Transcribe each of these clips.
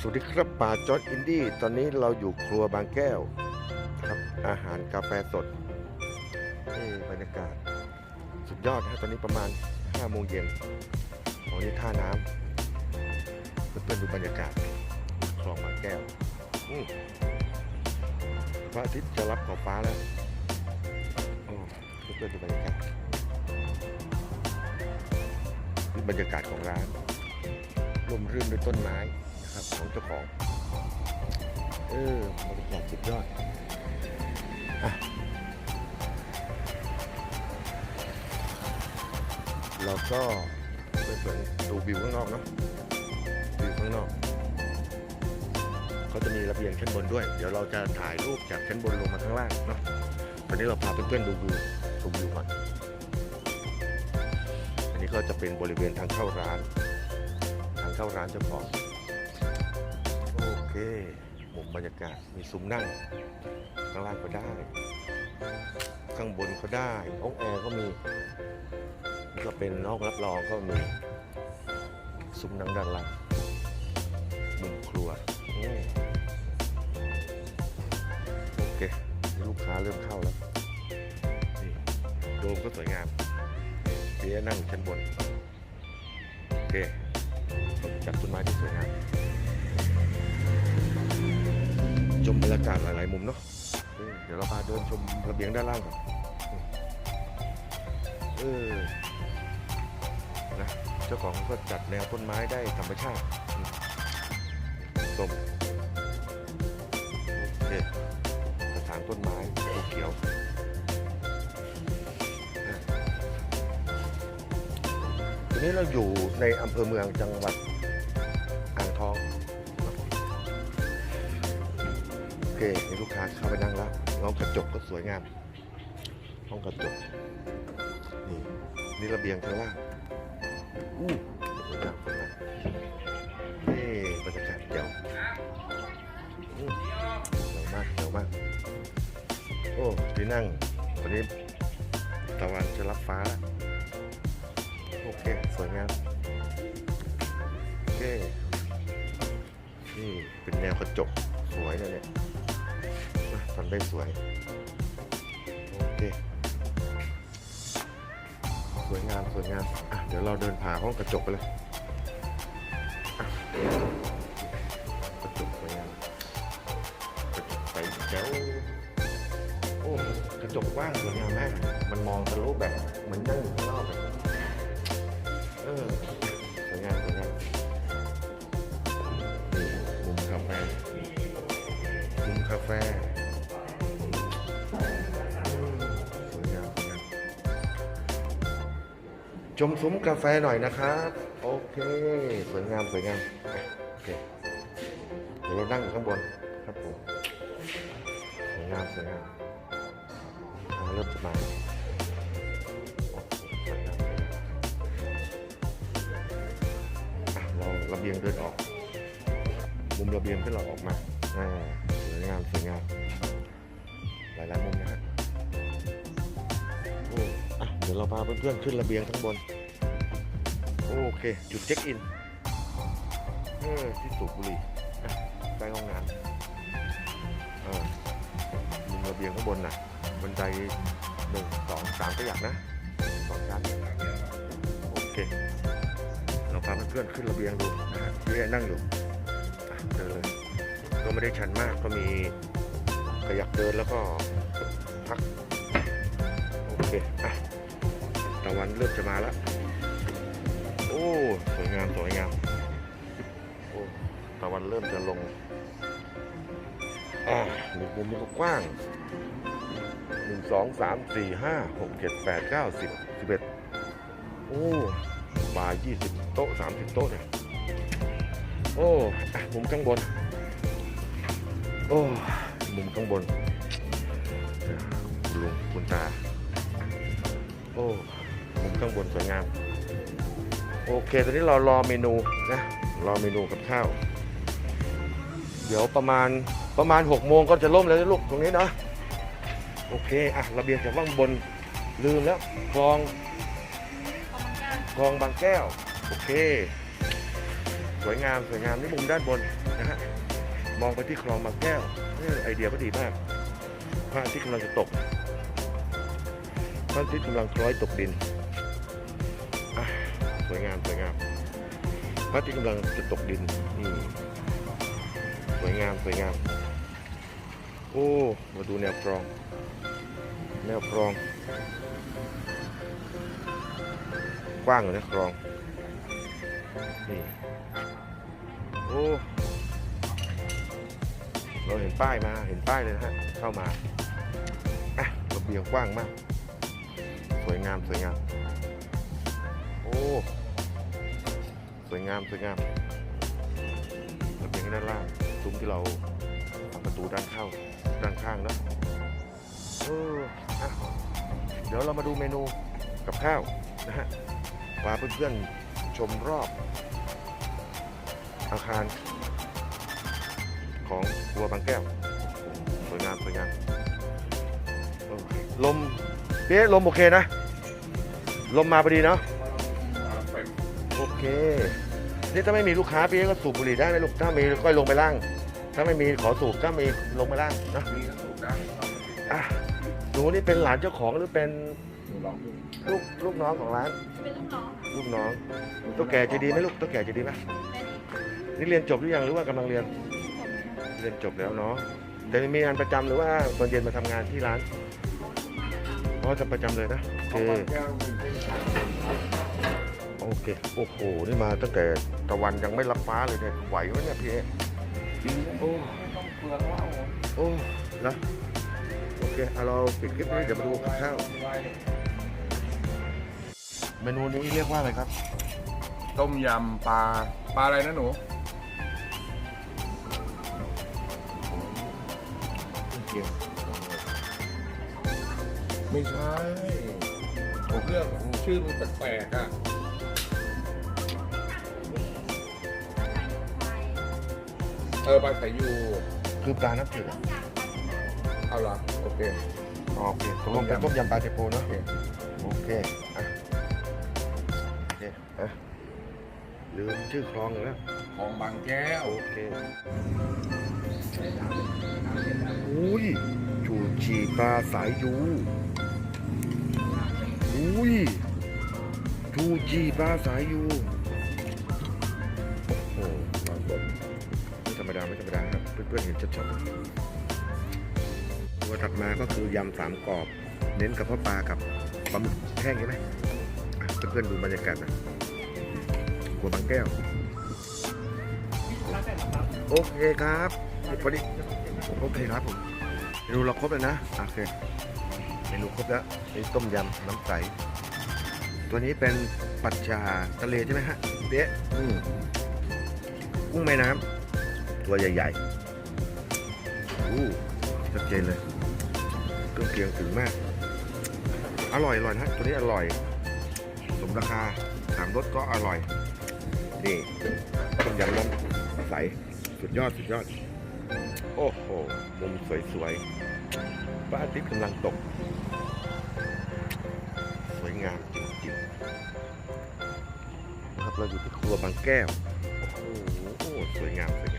สวัสดีครับป่าจอดอินดี้ตอนนี้เราอยู่ครัวบางแก้วครับอาหารกาแฟสดบรรยากาศ สุดยอดนะตอนนี้ประมาณ5โมงเย็นของนี้ท่าน้ำเพื่อนๆดูบรรยากาศคลองบางแก้วพระอาทิตย์จะรับขอบฟ้าแล้วเพื่อนๆดูบรรยากาศบรรยากาศของร้านลมรื่นด้วยต้นไม้ ของเจ้าของ เออบรรยากาศสุดยอดอเราก็ไปเปิดดูวิวข้างนอกเนาะวิวข้างนอกเขาจะมีระเบียงชั้นบนด้วย เดี๋ยวเราจะถ่ายรูปจากชั้นบนลงมาข้างล่างเนาะตอนนี้เราพาเพื่อนๆดูวิวชมวิวก่อนอันนี้ก็จะเป็นบริเวณทางเข้าร้าน ทางเข้าร้านเจ้าของ มุมบรรยากาศมีซุ้มนั่ง ข้างล่างก็ได้ ข้างบนก็ได้ห้องแอร์ก็มีนี่ก็เป็นห้องรับรองก็มี ซุ้มนั่งด้านล่างมุมครัวโอเคลูกค้าเริ่มเข้าแล้วนี่โดมก็สวยงามเจ๊นั่งชั้นบน โอเคจัดต้นไม้ที่สวยงาม ชมบรรยากาศหลาย ๆ มุมเนาะเดี๋ยวเราพาเดินชมระเบียงด้านล่างก่อนเออนะเจ้าของก็จัดแนวต้นไม้ได้ธรรมชาติส้มโอเคกระถางต้นไม้เขียวทีนี้เราอยู่ในอำเภอเมืองจังหวัด เคมีลูกค้าเข้าไปนั่งแล้วห้องกระจกก็สวยงาม ห้องกระจก นี่นี่ระเบียงข้างล่างอู้สวยงามสวยงามนี่บรรยากาศเจ๋วอืมเจ๋วมากเจ๋วมาก โอ้ที่นั่งวันนี้ตะวันจะรับฟ้าแล้วโอเค สวยงามโอเค นี่เป็นแนวกระจก สวยนะเนี่ยำได้สวย โอเค สวยงาม สวยงาม อะ เดี๋ยวเราเดินผ่าห้องกระจกไปเลยกระจกสวยงามกระจกใสแจ๋วโอ้ กระจกกว้างสวยงามมาก มันมองทะลุแบบเหมือนนั่งอยู่ข้างนอกเลย ชมซุ้มกาแฟหน่อยนะครับ โอเคสวยงามสวยงามโอเคเดี๋ยวเรานั่งอยู่ข้างบนครับผมสวยงามสวยงามอ่าเริ่มจะมาโอ้โหสวยงามอะเราระเบียงเดินออก มุมระเบียงที่เราออกมาอ่าสวยงามสวยงามหลายๆมุมนะ ยวเราพาเพื่อนๆขึ้นระเบียงข้างบน โอเค จุดเช็คอินเออที่สูบบุหรี่ใกล้ห้องน้ำอ่ามุมระเบียงข้างบนน่ะบันไดหนึ่งสองสามก็อยากนะสองชั้นโอเค เราพาเพื่อนๆขึ้นระเบียงดูนะฮะที่นั่งอยู่เดินเลย ก็ไม่ได้ชันมากก็มีขยักเดินแล้วก็พัก โอเคอะ ตะวันเริ่มจะมาแล้ว โอ้ สวยงามสวยงามโอ้ตะวันเริ่มจะลงอ่ามุมนี้ก็กว้างหนึ่งสองสามสี่ห้าหกเจ็ดแปดเก้าสิบสิบเอ็ดโอ้บายี่สิบโต๊ะสามสิบโต๊ะเนี่ยโอ้อะมุมข้างบน โอ้มุมข้างบนลุงคุณตา โอ้ มุมข้างบนสวยงาม โอเค ตอนนี้เรารอเมนูนะ รอเมนูกับข้าว เดี๋ยวประมาณประมาณ6โมงก็จะล่มแล้วลูกตรงนี้เนาะ โอเค อะระเบียงจากว่างบนลืมแล้วคลองคลองบางแก้ว โอเค สวยงามสวยงามนี่มุมด้านบนนะฮะ มองไปที่คลองบางแก้วไอเดียก็ดีมากพระอาทิตย์กำลังจะตกพระอาทิตย์กำลังคล้อยตกดิน สวยงามสวยงามพระอาทิตย์กำลังจะตกดินนี่สวยงามสวยงาม โอ้ มาดูแนวคลอง แนวคลอง กว้างเลยนะคลอง นี่ โอ้ เราเห็นป้ายมา เห็นป้ายเลยนะฮะ เข้ามา อะระเบียงกว้างมาก สวยงามสวยงาม โอ้ สวยงาม สวยงามระเบียงด้านล่างซุ้มที่เราทำประตูด้านเข้าด้านข้างนะเอออะเดี๋ยวเรามาดูเมนูกับข้าวนะฮะพาเพื่อนๆชมรอบ อาคารของครัวบางแก้วสวยงามสวยงามลมเป๊ะลมโอเคนะ ลมมาพอดีเนาะ เค นี่ถ้าไม่มีลูกค้าพี่ก็สูบบุหรี่ได้ไหมลูก ถ้ามีก็ลงไปล่าง ถ้าไม่มีขอสูบถ้ามีลงไปล่างนะอะหนูนี่เป็นหลานเจ้าของหรือเป็นลูกลูกน้องของร้าน เป็นลูกน้องลูกน้องตัวแก่จะดีไหมลูกตัวแก่จะดีไหมนี่เรียนจบหรือยังหรือว่ากำลังเรียน เรียนจบแล้วเนาะแต่มีงานประจำหรือว่าตอนเย็นมาทำงานที่ร้านเพราะจะประจำเลยนะโอเค โอเค โอ้โห นี่มาตั้งแต่ตะวันยังไม่รับฟ้าเลยเนี่ย ไหวไหมเนี่ยพี่เอโอ้โอ้นะโอเคเอาเราปิดคลิปนี้เดี๋ยวมาดูกับข้าว เมนูนี้เรียกว่าอะไรครับ ต้มยำปลา ปลาอะไรนะหนูเกี๊ยวไม่ใช่ผมเรื่องชื่อมันแปลกๆอะ เออปลาสายยูคือปลาน้ำจืดเอาละโอเค อ๋อโอเคตกลงเป็นต้มยำปลาเทโพเนาะโอเค โอเคอะโอเคอะลืมชื่อคลองเลยแล้วของบางแก้ว โอเคอุ้ยจูจีปลาสายยูอุ้ยจูจีปลาสายยู ไม่ธรรมดาครับเพื่อนๆเห็นชัดๆตัวถัดมาก็คือยำสามกรอบ เน้นกับพ่อปลากับปลาหมึกแห้งใช่ไหมเพื่อนๆดูบรรยากาศนะกัวบางแก้ว โอเคครับพอดีโอเคครับผมเมนูเราครบแล้วนะโอเคเมนูครบแล้วนี่ต้มยำน้ำใสตัวนี้เป็นปัจจาทะเลใช่ไหมฮะเดะอืมกุ้งแม่น้ำ ตัวใหญ่ๆอู้ชัดเจนเลยเครื่องเคียงถึงมาก อร่อยอร่อยนะฮะตัวนี้อร่อย สมราคาถามรสก็อร่อย นี่ต้มยำน้ำใสสุดยอดสุดยอด โอ้โห มุมสวยๆพระอาทิตย์กำลังตก สวยงามจริงๆนะครับเราอยู่ที่ครัวบางแก้ว โอ้โห สวยงามสวย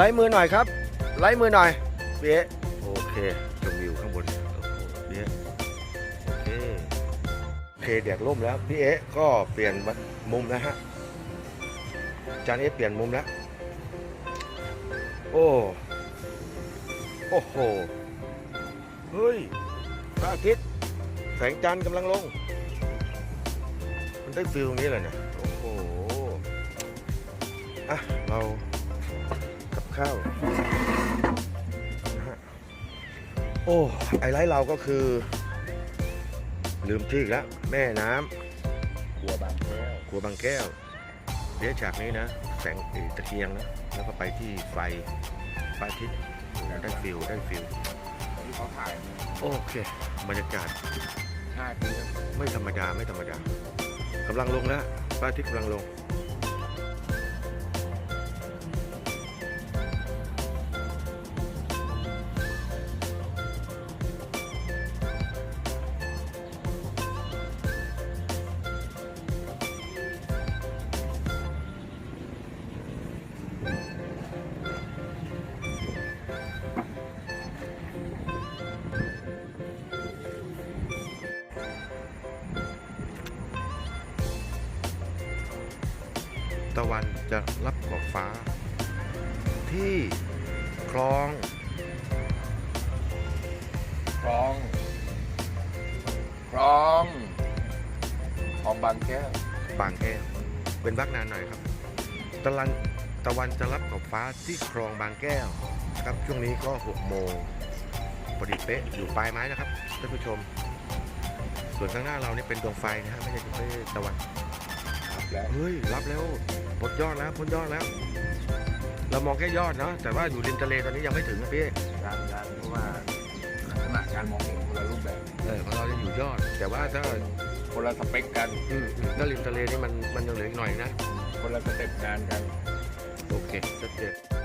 ไล่มือหน่อยครับ ไล่มือหน่อยเบี้ยโอเคชมวิวข้างบนโอ้โหเบี้ยโอเคโอเคแดดร่มแล้วพี่เอ๊ก็เปลี่ยนมุมแล้วฮะจานเอ๊เปลี่ยนมุมแล้วโอ้โอ้โหเฮ้ยพระอาทิตย์แสงจันทร์กำลังลง มันได้ฟิลตรงนี้เลยเนี่ยโอ้โหอะเรา ข้าวนะฮะโอ้ไอไลท์เราก็คือ ลืมที่อีกแล้ว แม่น้ำกลัวบางแก้วครัวบางแก้วเดี๋ยวฉากนี้นะ แสงเอ่อตะเกียงนะ แล้วก็ไปที่ไฟพระอาทิตย์ได้ฟิลได้ฟิลที่เขาถ่ายโอเคบรรยากาศห้าทีไม่ธรรมดาไม่ธรรมดากำลังลงแล้วพระอาทิตย์กำลังลง จะรับขอบฟ้า ที่คลอง คลอง คลองคลองบางแก้วบางแก้วเป็นวักนานหน่อยครับตะลันตะวันจะรับขอบฟ้าที่คลองบางแก้วครับช่วงนี้ก็6โมงพอดีเป๊ะอยู่ปลายไม้นะครับท่านผู้ชม ส่วนข้างหน้าเรานี่เป็นดวงไฟนะฮะไม่ใช่ไม่ใช่ตะวันครับแล้วเฮ้ย รับแล้ว พ้นยอดแล้วพ้นยอดแล้ว เรามองแค่ยอดเนาะแต่ว่าอยู่ริมทะเลตอนนี้ยังไม่ถึงนะพี่ยังยังเพราะว่าลักษณะการมองเห็นคนละรูปแบบเออของเราจะอยู่ยอด แต่ว่าถ้าคนละสเปคกันอืมอืมถ้าริมทะเลนี่มันมันยังเหลืออีกหน่อยนะคนละสเต็ปงานกัน โอเคชัดเจน